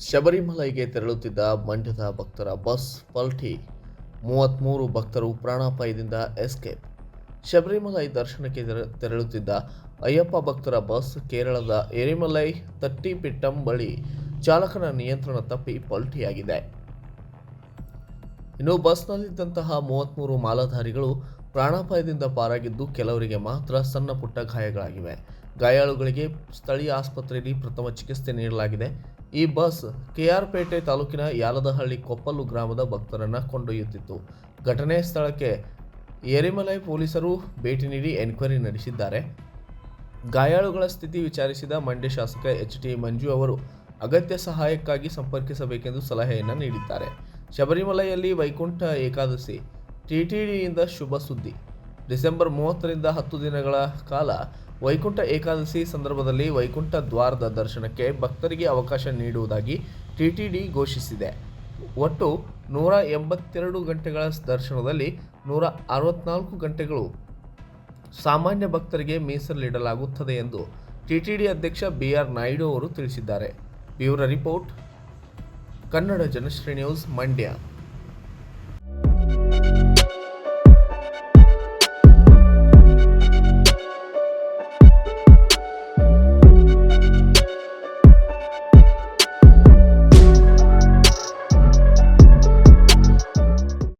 ಶಬರಿಮಲೈಗೆ ತೆರಳುತ್ತಿದ್ದ ಮಂಡ್ಯದ ಭಕ್ತರ ಬಸ್ ಪಲ್ಟಿ. ಮೂವತ್ತ್ಮೂರು ಭಕ್ತರು ಪ್ರಾಣಾಪಾಯದಿಂದ ಎಸ್ಕೇಪ್. ಶಬರಿಮಲೈ ದರ್ಶನಕ್ಕೆ ತೆರ- ತೆರಳುತ್ತಿದ್ದ ಅಯ್ಯಪ್ಪ ಭಕ್ತರ ಬಸ್ ಕೇರಳದ ಎರಿಮಲೈ ತಟ್ಟಿಪಿಟ್ಟಂ ಬಳಿ ಚಾಲಕನ ನಿಯಂತ್ರಣ ತಪ್ಪಿ ಪಲ್ಟಿಯಾಗಿದೆ. ಇನ್ನು ಬಸ್ನಲ್ಲಿದ್ದಂತಹ ಮೂವತ್ತ್ಮೂರು ಮಾಲಾಧಾರಿಗಳು ಪ್ರಾಣಾಪಾಯದಿಂದ ಪಾರಾಗಿದ್ದು ಕೆಲವರಿಗೆ ಮಾತ್ರ ಸಣ್ಣ ಪುಟ್ಟ ಗಾಯಗಳಾಗಿವೆ. ಗಾಯಾಳುಗಳಿಗೆ ಸ್ಥಳೀಯ ಆಸ್ಪತ್ರೆಯಲ್ಲಿ ಪ್ರಥಮ ಚಿಕಿತ್ಸೆ ನೀಡಲಾಗಿದೆ. ಈ ಬಸ್ ಕೆಆರ್ಪೇಟೆ ತಾಲೂಕಿನ ಯಾಲದಹಳ್ಳಿ ಕೊಪ್ಪಲು ಗ್ರಾಮದ ಭಕ್ತರನ್ನು ಕೊಂಡೊಯ್ಯುತ್ತಿತ್ತು. ಘಟನೆ ಸ್ಥಳಕ್ಕೆ ಏರಿಮಲೈ ಪೊಲೀಸರು ಭೇಟಿ ನೀಡಿ ಎನ್ಕ್ವೈರಿ ನಡೆಸಿದ್ದಾರೆ. ಗಾಯಾಳುಗಳ ಸ್ಥಿತಿ ವಿಚಾರಿಸಿದ ಮಂಡ್ಯ ಶಾಸಕ ಎಚ್ ಟಿ ಮಂಜು ಅವರು, ಅಗತ್ಯ ಸಹಾಯಕ್ಕಾಗಿ ಸಂಪರ್ಕಿಸಬೇಕೆಂದು ಸಲಹೆಯನ್ನು ನೀಡಿದ್ದಾರೆ. ಶಬರಿಮಲೆಯಲ್ಲಿ ವೈಕುಂಠ ಏಕಾದಶಿ ಟಿಟಿಡಿಯಿಂದ ಶುಭ ಸುದ್ದಿ. ಡಿಸೆಂಬರ್ ಮೂವತ್ತರಿಂದ ಹತ್ತು ದಿನಗಳ ಕಾಲ ವೈಕುಂಠ ಏಕಾದಶಿ ಸಂದರ್ಭದಲ್ಲಿ ವೈಕುಂಠ ದ್ವಾರದ ದರ್ಶನಕ್ಕೆ ಭಕ್ತರಿಗೆ ಅವಕಾಶ ನೀಡುವುದಾಗಿ ಟಿಟಿಡಿ ಘೋಷಿಸಿದೆ. ಒಟ್ಟು ನೂರ ಎಂಬತ್ತೆರಡು ಗಂಟೆಗಳ ದರ್ಶನದಲ್ಲಿ ನೂರ ಅರವತ್ನಾಲ್ಕು ಗಂಟೆಗಳು ಸಾಮಾನ್ಯ ಭಕ್ತರಿಗೆ ಮೀಸಲಿಡಲಾಗುತ್ತದೆ ಎಂದು ಟಿಟಿಡಿ ಅಧ್ಯಕ್ಷ ಬಿ ಆರ್ ನಾಯ್ಡು ಅವರು ತಿಳಿಸಿದ್ದಾರೆ. Bureau report, Kannada Janashree news, Mandya.